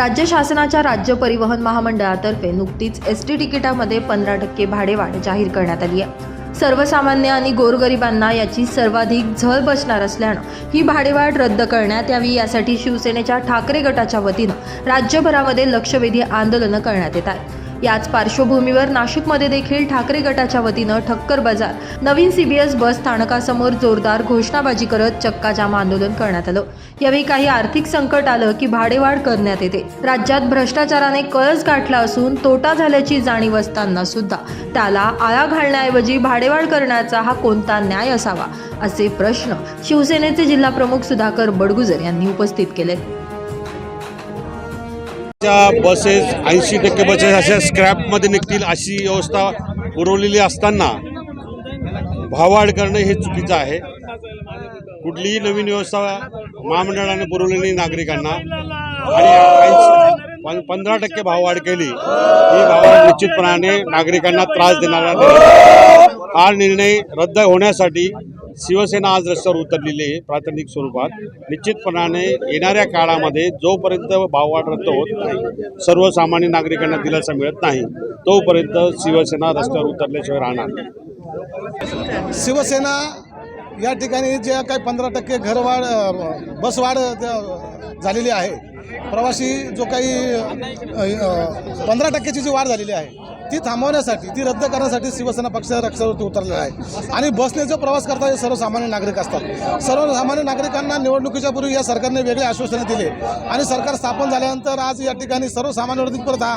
राज्य शासनाच्या राज्य परिवहन महामंडळातर्फे नुकतीच एस टी तिकिटामध्ये पंधरा टक्के भाडेवाढ जाहीर करण्यात आली आहे. सर्वसामान्य आणि गोरगरिबांना याची सर्वाधिक झळ बसणार असल्यानं ही भाडेवाढ रद्द करण्यात यावी यासाठी शिवसेनेच्या ठाकरे गटाच्या वतीनं राज्यभरामध्ये लक्षवेधी आंदोलनं करण्यात येत आहेत. याच पार्श्वभूमीवर नाशिकमध्ये देखील ठाकरे गटाच्या वतीनं ठक्कर बाजार. नवीन सीबीएस बस स्थानकासमोर जोरदार घोषणाबाजी करत चक्काजाम आंदोलन करण्यात आलं. यावेळी काही आर्थिक संकट आलं की भाडेवाढ करण्यात येते. राज्यात भ्रष्टाचाराने कळस गाठला असून तोटा झाल्याची जाणीव असताना सुद्धा त्याला आळा घालण्याऐवजी भाडेवाढ करण्याचा हा कोणता न्याय असावा असे प्रश्न शिवसेनेचे जिल्हाप्रमुख सुधाकर बडगुजर यांनी उपस्थित केले. च्या बसेस ऐंशी टक्के बसेस अशा स्क्रॅपमध्ये निघतील अशी व्यवस्था पुरवलेली असताना भाववाढ करणं हे चुकीचं आहे. कुठलीही नवीन व्यवस्था महामंडळाने पुरवलेली नागरिकांना. आणि पंधरा टक्के भाववाढ केली ही भाववाढ निश्चितपणाने नागरिकांना त्रास देणारा हा निर्णय रद्द होण्यासाठी शिवसेना आज रस्त्यावर उतरलेली आहे प्राथमिक स्वरूपात. निश्चितपणाने येणाऱ्या काळामध्ये जोपर्यंत भाववाढ रद्द होत नाही सर्वसामान्य नागरिकांना दिलासा मिळत नाही तोपर्यंत शिवसेना रस्त्यावर उतरल्याशिवाय राहणार शिवसेना या ठिकाणी जे काही पंधरा टक्के घरवाढ बसवाढ झालेली आहे. प्रवासी जो काही पंधरा टक्क्याची जी वाढ झालेली आहे ती थांबवण्यासाठी ती रद्द करण्यासाठी शिवसेना पक्ष रक्षावरती उतरलेला आहे. आणि बसने जो प्रवास करतात हे सर्वसामान्य नागरिक असतात. सर्वसामान्य नागरिकांना निवडणुकीच्या पूर्वी या सरकारने वेगळे आश्वासनं दिले. आणि सरकार स्थापन झाल्यानंतर आज या ठिकाणी सर्वसामान्य परत हा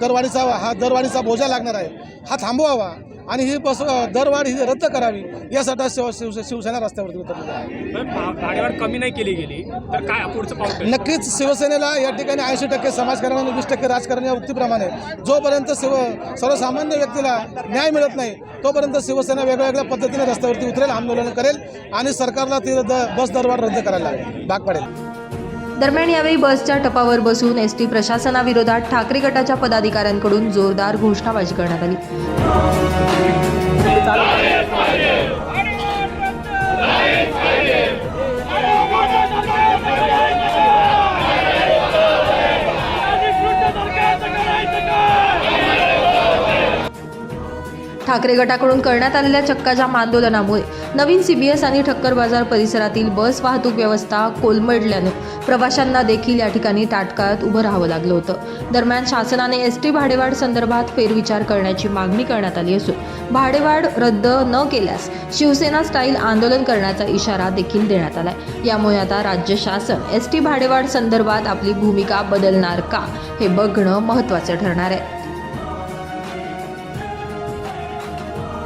करवाढीचा हा दरवाढीचा बोजा लागणार आहे. हा थांबवावा. आणि ही बस दरवाढ ही रद्द करावी यासाठी शिव शिव शिवसेना रस्त्यावरती उतरलेली आहे. कमी नाही केली गेली तर काय पुढचं? नक्कीच शिवसेनेला या ठिकाणी ऐंशी टक्के समाजकारण आणि वीस टक्के राजकारण या उक्तीप्रमाणे जोपर्यंत शिव सर्वसामान्य व्यक्तीला न्याय मिळत नाही तोपर्यंत शिवसेना वेगळ्या वेगळ्या पद्धतीने रस्त्यावरती उतरेल आंदोलन करेल आणि सरकारला ती रद्द बस दरवाढ रद्द करायला लागेल. भाग पडेल. दरम्यान यावेळी बसच्या टपावर बसून एस टी प्रशासनाविरोधात ठाकरे गटाच्या पदाधिकाऱ्यांकडून जोरदार घोषणाबाजी करण्यात आली. ठाकरे गटाकडून करण्यात आलेल्या चक्काजाम आंदोलनामुळे नवीन सीबीएस आणि ठक्कर बाजार परिसरातील बस वाहतूक व्यवस्था कोलमडल्यानं प्रवाशांना देखील या ठिकाणी ताटकाळात उभं राहावं लागलं होतं. दरम्यान शासनाने एस टी भाडेवाढ संदर्भात फेरविचार करण्याची मागणी करण्यात आली असून भाडेवाढ रद्द न केल्यास शिवसेना स्टाईल आंदोलन करण्याचा इशारा देखील देण्यात आलाय. यामुळे आता राज्य शासन एस टी भाडेवाढ संदर्भात आपली भूमिका बदलणार का हे बघणं महत्त्वाचं ठरणार आहे.